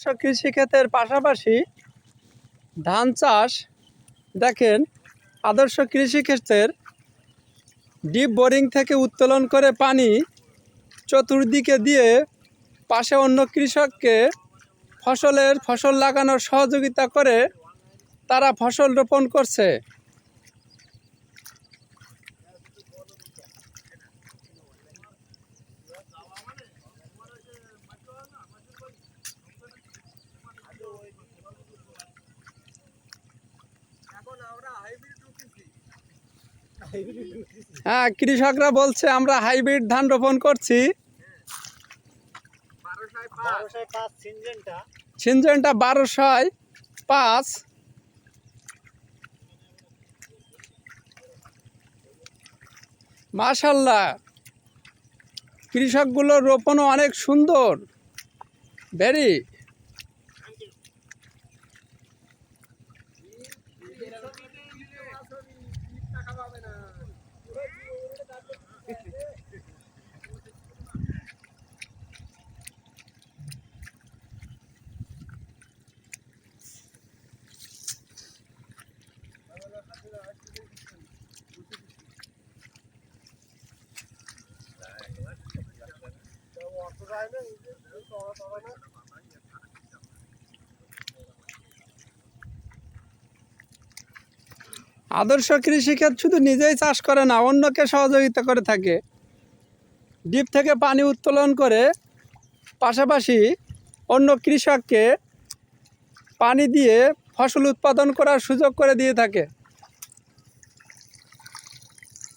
কৃষিক্ষেত্রের পাশাপাশি ধান চাষ, দেখেন, আদর্শ কৃষিক্ষেত্রের ডিপ বোরিং থেকে উত্তোলন করে পানি চতুর্দিকে দিয়ে পাশে অন্য কৃষককে ফসলের, ফসল লাগানোর সহযোগিতা করে তারা ফসল রোপণ করছে। হ্যাঁ কৃষকরা বলছে, আমরা হাইব্রিড ধান রোপণ করছি। সিনজেনটা বারোশয় পাঁচ। মাশাল্লাহ, কৃষকগুলোর রোপণও অনেক সুন্দর। ভেরি Right, আদর্শ কৃষিক্ষেত শুধু নিজেই চাষ করে না, অন্যকে সহযোগিতা করে থাকে। ডিপ থেকে পানি উত্তোলন করে পাশাপাশি অন্য কৃষককে পানি দিয়ে ফসল উৎপাদন করার সুযোগ করে দিয়ে থাকে।